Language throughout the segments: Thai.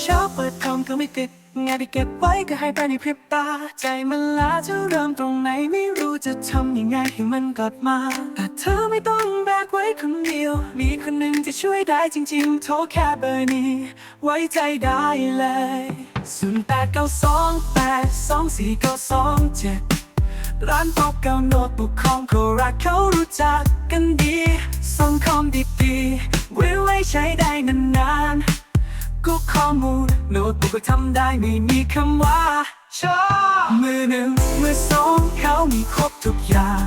เช้าเปิดคอมก็ไม่ติด งานที่เก็บไว้ก็ให้ไปในพริบตา ใจมันล้าจะเริ่มตรงไหนไม่รู้จะทำยังไงให้มันกลับมาแต่เธอไม่ต้องแบกไว้คนเดียว มีคนหนึ่งที่ช่วยได้จริงๆ โทรแค่เบอร์นี้ ไว้ใจได้เลยศูนย์แปดเก้าสองแปดสองสี่เก้าสองเจ็ดร้านพบเก่าโน้ตบุ๊กของโครักเขารู้จักกันดีส่งคอมดีๆไว้ไว้ใช้ได้นานๆ มูลโน้ตบุ๊กก็ทำได้ไม่มีคำว่าชอบมือหนึ่งมือสองเขามีครบทุกอย่าง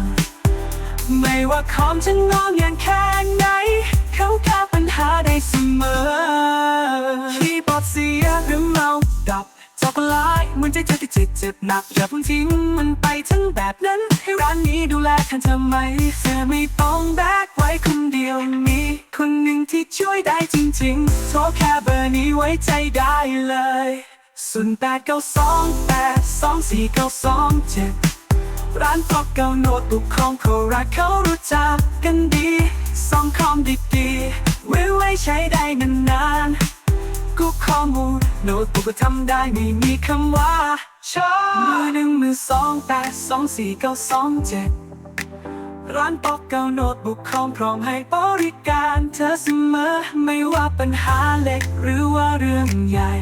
ไม่ว่าคอมจะงองอย่างแค่ไหน เขาแก้ปัญหาได้เสมอคีย์บอร์ดเสียหรือเมาดับจอกลายมือนใจเธอที่เจ็บเจ็บหนักอย่าเพิ่งทิ้งมันไปทั้งแบบนั้น ให้ร้านนี้ดูแลแทนเธอไหมเธอไม่ต้องแบกไว้คนเดียวมีคน ช่วยได้จริงๆ โทรแค่เบอร์นี้ไว้ใจได้เลยศูนย์แปดเก้าสองแปดสองสี่เก้าสองเจ็ดร้านพบเก่าโนตุกของโคราชเขารู้จักกันดีสองคอมดีๆไว้ไว้ใช้ได้นานๆกูข้อมูลโน้ตบุ๊กก็ทำได้ไม่มีคำว่าชอบมือหนึ่งมือสองแปดสองสี่เก้าสองเจ็ด ร้านปอกเก่าโน้ตบุกของพร้อมให้บริการเธอเสมอไม่ว่าปัญหาเล็กหรือว่าเรื่องใหญ่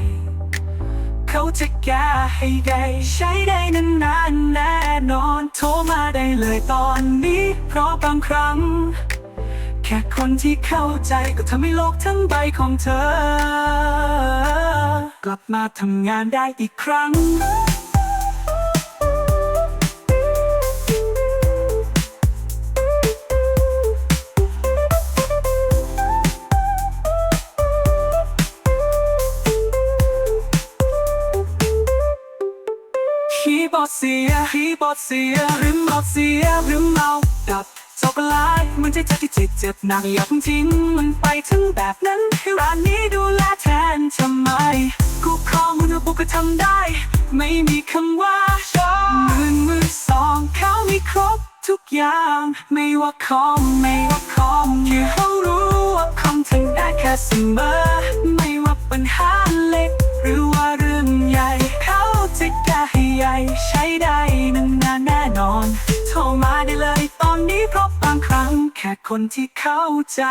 เขาจะแก้ให้ได้ใช้ได้นานๆแน่นอนโทรมาได้เลยตอนนี้ เพราะบางครั้ง แค่คนที่เข้าใจก็ทำให้โลกทั้งใบของเธอ กลับมาทำงานได้อีกครั้ง บอดเสียคีบอดเสียหรือเมาส์เสียหรือเมาดับจบลายเหมันใจเธอที่เจ็บเจ็บหนักอย่าเพิ่งทิ้งมันไปถึงแบบนั้นให้ร้านนี้ดูแลแทนทำไมกูครองมือบุกก็ทำได้ ไม่มีคำว่าชอบมือมือสองเขามีครบทุกอย่าง ไม่ว่าคอมไม่ว่าคอมแค่เขารู้ว่าคอมทำได้แค่เสมอ ได้นานๆแน่นอน โทรมาได้เลยตอนนี้เพราะบางครั้ง แค่คนที่เข้าใจ